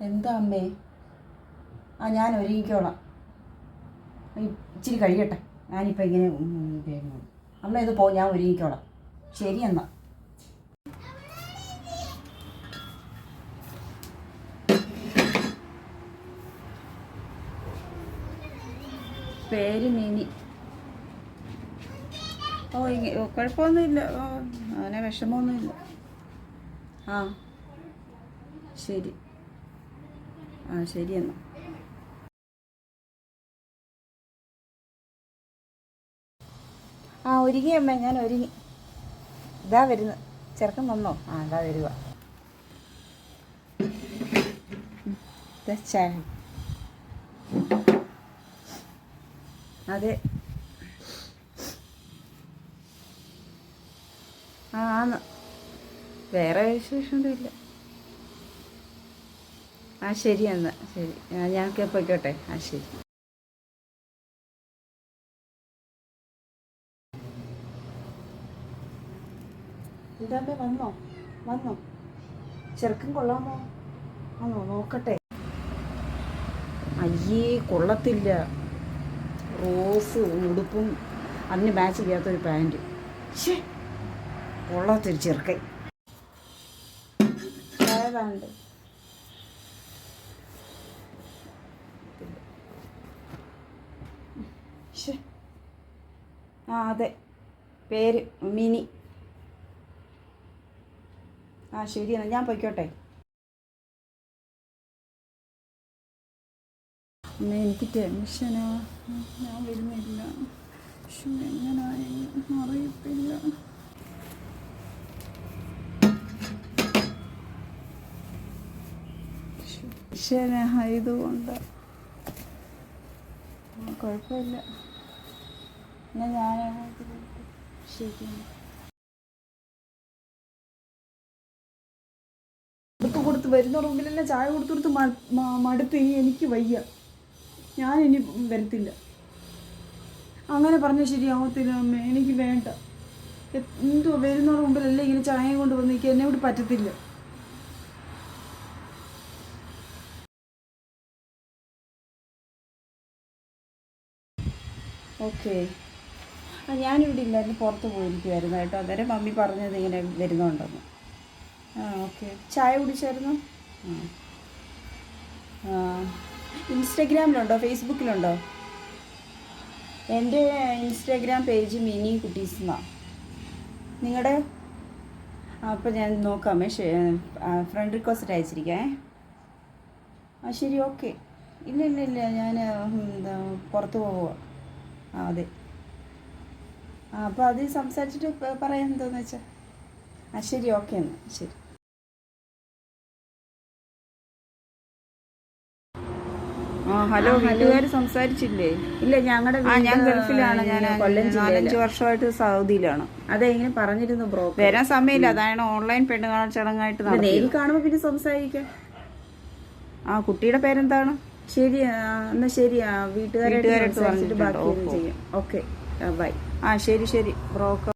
എന്താ അമ്മേ? ആ ഞാൻ ഒരുങ്ങിക്കോളാം. ഇച്ചിരി കഴിയട്ടെ. ഞാനിപ്പോൾ ഇങ്ങനെ അമ്മ ഇത് പോ ഞാൻ ഒരുങ്ങിക്കോളാം. ശരി എന്നാ. പേര് മിനി. ഓ ഇങ്ങനെ കുഴപ്പമൊന്നുമില്ല. ഓ അങ്ങനെ വിഷമമൊന്നുമില്ല. ആ ശരി. ആ ശരി എന്നാൽ ആ ഒരുങ്ങി അമ്മ ഞാൻ ഒരുങ്ങി. ഇതാ വരുന്നു. ചെറുക്കൻ വന്നോ? ആ ഇതാ വരുക അതെ. ആ ആന്ന്. വേറെ വിശേഷമൊന്നുമില്ല. ആ ശരി എന്നാൽ ശരി. ഞാനൊക്കെ പോയിക്കോട്ടെ. ആ ശരി. ഇതാകുമ്പോൾ വന്നോ? വന്നോ? ചെറുക്കൻ കൊള്ളാമോ? വന്നോ നോക്കട്ടെ. അയ്യേ കൊള്ളത്തില്ല. റോസ് ഉടുപ്പും അതിന് മാച്ച് ചെയ്യാത്തൊരു പാന്റ് ഷേ കൊള്ളാത്തൊരു ചെറുക്കൻ. ഏതാണ്ട്? ആ അതെ. പേര് മിനി. ആ ശരി എന്നാൽ ഞാൻ പൊയ്ക്കോട്ടെ. അമ്മ എനിക്ക് ടെൻഷനാ. ഞാൻ വരുന്നില്ല. പക്ഷെ എങ്ങനായെന്ന് അറിയത്തില്ല. ടെൻഷനായതുകൊണ്ട്. കുഴപ്പമില്ല. എന്നാൽ ഞാൻ ശരി. കൊടുത്ത് വരുന്ന റൂമിലെല്ലാം ചായ കൊടുത്തു കൊടുത്ത് മടുത്ത് ഇനി എനിക്ക് വയ്യ. ഞാൻ ഇനി വരത്തില്ല. അങ്ങനെ പറഞ്ഞാൽ ശരിയാവത്തില്ല അമ്മ. എനിക്ക് വേണ്ട. എന്തോ വരുന്നവരുടെ വരുന്ന റൂമിലെല്ലാം ഇങ്ങനെ ചായ കൊണ്ട് വന്ന് എനിക്ക് എന്നെ കൂടി പറ്റത്തില്ല. ഓക്കെ. ഞാനിവിടെ ഇല്ലായിരുന്നു പുറത്ത് പോയിരിക്കുമായിരുന്നു കേട്ടോ. അന്നേരം മമ്മി പറഞ്ഞത് ഇങ്ങനെ വരുന്നുണ്ടെന്ന്. ആ ഓക്കെ. ചായ കുടിച്ചായിരുന്നു? ആ. ഇൻസ്റ്റഗ്രാമിലുണ്ടോ? ഫേസ്ബുക്കിലുണ്ടോ? എന്റെ ഇൻസ്റ്റാഗ്രാം പേജ് മിനി കുട്ടീസ് എന്നാണ് നിങ്ങളുടെ അപ്പോൾ ഞാൻ നോക്കാമേ ഫ്രണ്ട് റിക്വസ്റ്റ് അയച്ചിരിക്കേ ആ ശരി ഓക്കെ. ഇല്ല ഇല്ല ഇല്ല. ഞാൻ എന്താ പുറത്ത് പോവുക ആ അതെ. അപ്പോൾ അത് സംസാരിച്ചിട്ട് പറയാൻ പറയാം എന്താന്ന് വെച്ചാൽ ആ ശരി ഓക്കെ എന്നാൽ ശരി. ഹലോ വീട്ടുകാർ സംസാരിച്ചില്ലേ? ഇല്ല ഞങ്ങളുടെ ഞാൻ ഗൾഫിലാണ് ഞാൻ കൊല്ലം നാലഞ്ച് വർഷമായിട്ട് സൗദിയിലാണ്. അതെ ഇങ്ങനെ പറഞ്ഞിരുന്നു ബ്രോ വരാൻ സമയമില്ല അതാണ് ഓൺലൈൻ പെണ്ണുകാണൽ ചടങ്ങായിട്ട് നേരിൽ. കാണുമ്പോൾ പിന്നെ സംസാരിക്കാം. ആ കുട്ടിയുടെ പേരെന്താണ്? ശരി എന്നാ ശരി വീട്ടുകാരായിട്ട് സംസാരിച്ചിട്ട് ബാക്കി. ചെയ്യാം. ഓക്കെ. ബൈ ആ ശരി ശരി. ബ്രോക്കർ